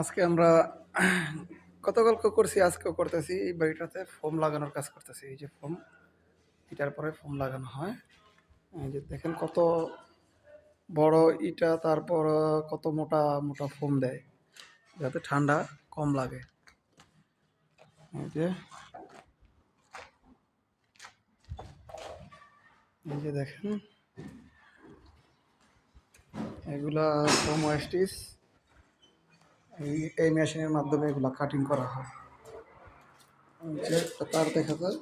আজকে আমরা গতকাল করছি, আজকেও করতেছি। এই বাড়িটাতে ফোম লাগানোর কাজ করতেছি। এই যে ফোম, ইটার পরে ফোম লাগানো হয়। এই যে দেখেন কত বড় ইটা, তারপর কত মোটা মোটা ফোম দেয়, যাতে ঠান্ডা কম লাগে। এই যে এই যে দেখেন, এগুলা ফোম ওয়েস্টিস এই এই মেশিনের মাধ্যমে এগুলো কাটিং করা হয়। যে তার দেখা যায়,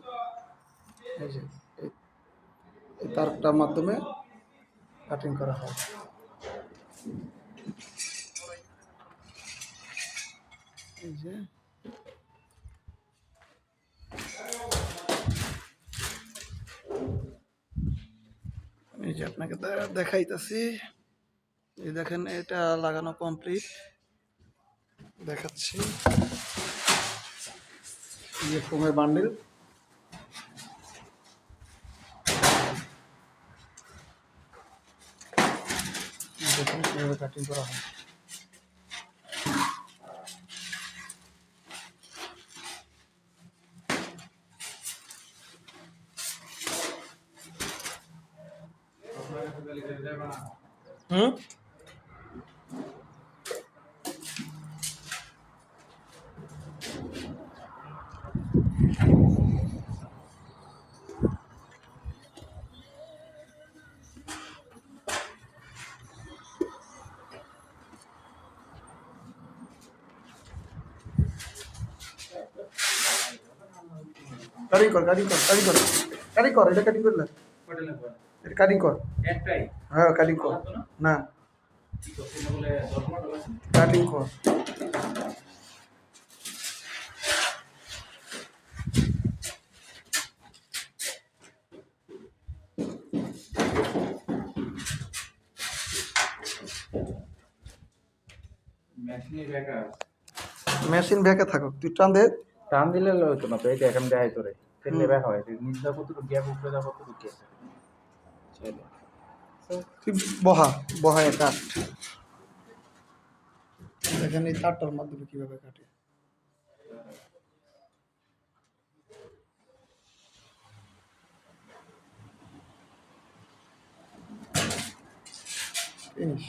এই তারটার মাধ্যমে কাটিং করা হয়। এই যে এই যে আপনাকে দেখাইতেছি। এই দেখেন, এটা লাগানো কমপ্লিট দেখাচ্ছি। এই যে বান্ডিল। দেখুন কীভাবে কাটিং করা হয়। হুম? কাটিং কর কাটিং কর কাটিং কর। কাটিং কর এটা কাটিং করলে। কয়টা লাগবে? এটা কাটিং কর। একটাই? হ্যাঁ কাটিং কর। না? না। না? কাটিং কর। মেশিনে ব্যাকা থাকুক তুই টান দে। টান দিলে হতো না তো এই এখন দেখাই তোরে। ফেললে ব্যাক হয়। নিচটা কতটুকু গ্যাপ উপরে দেওয়া কতটুকু গ্যাপ তুই বহা বহা কাট দেখেন এই তারটার মাধ্যমে কীভাবে কাটে? ফিনিশ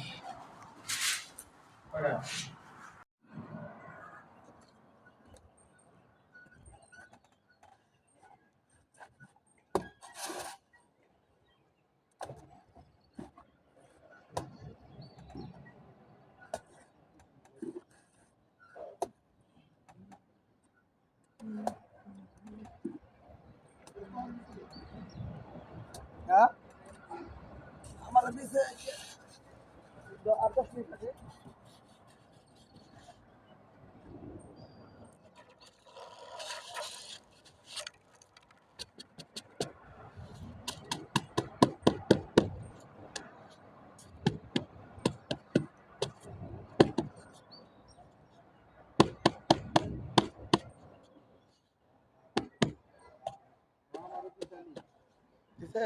হ্যাঁ আমার দিছে আর দশ মিনিট আছে? দিছে